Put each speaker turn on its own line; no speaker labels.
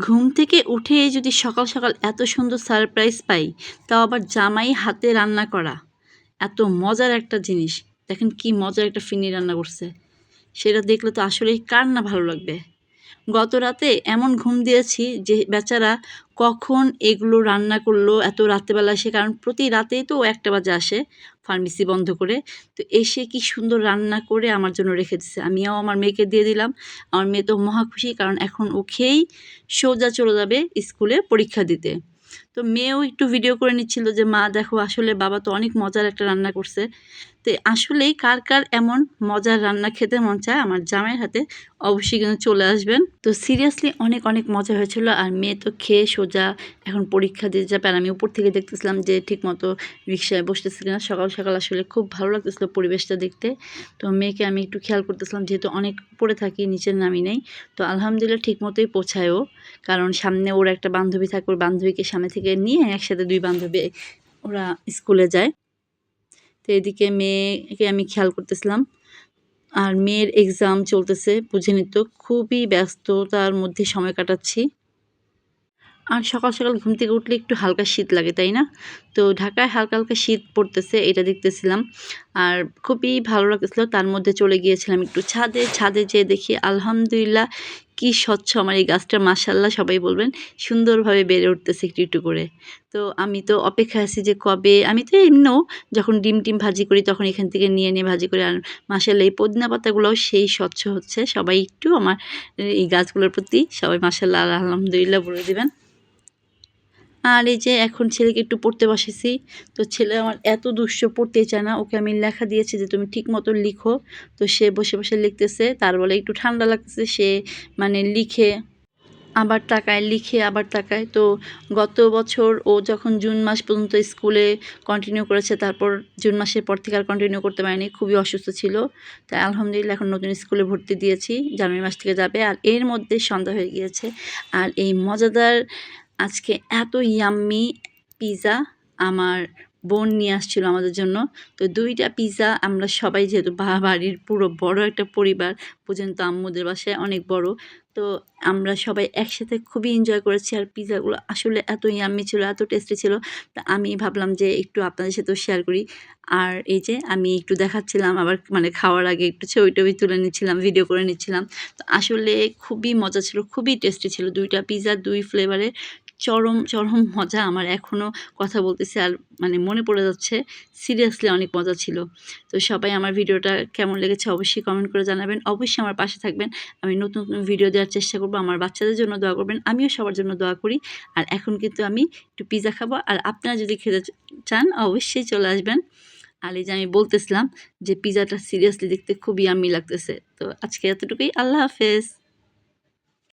ঘুম থেকে উঠে যদি সকাল সকাল এত সুন্দর সারপ্রাইজ পাই, তাও আবার জামাই হাতে রান্না করা। এত মজার একটা জিনিস। দেখেন কি মজার একটা ফিনি রান্না করছে। সেটা দেখলে তো আসলেই কার না ভালো লাগবে? গত রাতে এমন ঘুম দিয়েছি যে বেচারা কখন এগুলো রান্না করল এত রাত্রেবেলা এসে কারণ প্রতি রাতেই তো একটা বাজে আসে ফার্মেসি বন্ধ করে। তো এসে কি সুন্দর রান্না করে আমার জন্য রেখে দিচ্ছে আমিও আমার মেয়েকে দিয়ে দিলাম। আমার মেয়ে তো মহা খুশি, কারণ এখন ও খেয়েই সোজা চলে যাবে স্কুলে পরীক্ষা দিতে। তো মেয়েও একটু ভিডিও করে নিচ্ছিল যে, মা, দেখো, আসলে বাবা তো অনেক মজার একটা রান্না করছে। তো আসলেই কার কার এমন মজার রান্না খেতে মন চায় আমার জামাইয়ের হাতে অবশ্যই কিন্তু চলে আসবেন। তো সিরিয়াসলি অনেক অনেক মজা হয়েছিল আর মেয়ে তো খেয়ে সোজা এখন পরীক্ষা দিয়ে যাবে আর আমি উপর থেকে দেখতেছিলাম যে ঠিক মতো রিক্সায় বসতেছে কিনা। সকাল সকাল আসলে খুব ভালো লাগতেছিল পরিবেশটা দেখতে। তো মেয়েকে আমি একটু খেয়াল করতেছিলাম, যেহেতু অনেক পড়ে থাকি, নিচের নামি নেই। তো আলহামদুলিল্লাহ ঠিক মতোই পৌঁছায়ও। কারণ সামনে ওর একটা বান্ধবী থাকে, ওর বান্ধবীকে সামনে থেকে নিয়ে একসাথে দুই বান্ধবী ওরা স্কুলে যায়। তো এদিকে মেয়েকে আমি খেয়াল করতেছিলাম। আর মেয়ের এক্সাম চলতেছে, বুঝে নিত। খুবই ব্যস্ততার মধ্যে সময় কাটাচ্ছি। আর সকাল সকাল ঘুম থেকে উঠলে একটু হালকা শীত লাগে, তাই না? তো ঢাকায় হালকা হালকা শীত পড়তেছে, এটা দেখতেছিলাম। আর খুবই ভালো লাগতেছিল। তার মধ্যে চলে গিয়েছিলাম একটু ছাদে। ছাদে যেয়ে দেখি, আলহামদুলিল্লাহ কি স্বচ্ছ আমার এই গাছটা মাসাল্লাহ সবাই বলবেন, সুন্দরভাবে বেড়ে উঠতেছে একটু একটু করে। তো আমি তো অপেক্ষা আছি যে কবে, আমি তো এমনিও যখন ডিম টিম ভাজি করি তখন এখান থেকে নিয়ে নিয়ে ভাজি করি। আর মাসাল্লাহ এই পদিনা পাতাগুলোও সেই স্বচ্ছ হচ্ছে। সবাই একটু আমার এই গাছগুলোর প্রতি সবাই মাসাল্লাহ আলহামদুলিল্লাহ বলে দেবেন। আর এই যে এখন ছেলেকে একটু পড়তে বসেছি তো ছেলে আমার এত দুষ্ট পড়তে চায় না, ওকে আমি লেখা দিয়েছি যে তুমি ঠিক মতো লিখো। তো সে বসে বসে লিখতেছে, তার বলে একটু ঠান্ডা লাগতেছে, সে মানে লিখে, আবার তাকায়, লিখে আবার তাকায়। তো গত বছর ও যখন জুন মাস পর্যন্ত স্কুলে কন্টিনিউ করেছে, তারপর জুন মাসের পর থেকে আর কন্টিনিউ করতে পারেনি, খুবই অসুস্থ ছিল। তাই আলহামদুলিল্লাহ এখন নতুন স্কুলে ভর্তি দিয়েছি, জানুয়ারি মাস থেকে যাবে। আর এর মধ্যে সন্ধ্যা হয়ে গিয়েছে। আর এই মজাদার আজকে এত ইয়াম্মি পিৎজা আমার বোন নিয়ে আসছিল আমাদের জন্য। তো দুইটা পিৎজা আমরা সবাই যেহেতু বাড়ির পুরো বড় একটা পরিবার, পর্যন্ত আম্মুদের বাসায় অনেক বড়। তো আমরা সবাই একসাথে খুবই এনজয় করেছি আর পিৎজাগুলো আসলে এত ইয়াম্মি ছিল, এত টেস্টি ছিল। তা আমি ভাবলাম যে একটু আপনাদের সাথেও শেয়ার করি। আর এই যে আমি একটু দেখাচ্ছিলাম, আবার মানে খাওয়ার আগে একটু ছবি টবি তুলে নিচ্ছিলাম ভিডিও করে নিচ্ছিলাম। তো আসলে খুবই মজা ছিল, খুবই টেস্টি ছিল। দুইটা পিৎজা দুই ফ্লেভারে চরম চরম মজা আমার এখনও কথা বলতেছে আর মানে মনে পড়ে যাচ্ছে সিরিয়াসলি অনেক মজা ছিল। তো সবাই আমার ভিডিওটা কেমন লেগেছে অবশ্যই কমেন্ট করে জানাবেন। অবশ্যই আমার পাশে থাকবেন। আমি নতুন নতুন ভিডিও দেওয়ার চেষ্টা করব। আমার বাচ্চাদের জন্য দোয়া করবেন। আমিও সবার জন্য দোয়া করি। আর এখন কিন্তু আমি একটু পিৎজা খাব। আর আপনারা যদি খেতে চান, অবশ্যই চলে আসবেন। আর এই যে আমি বলতেছিলাম যে পিৎজাটা সিরিয়াসলি দেখতে খুবই আমি লাগতেছে। তো আজকে এতটুকুই। আল্লাহ হাফেজ।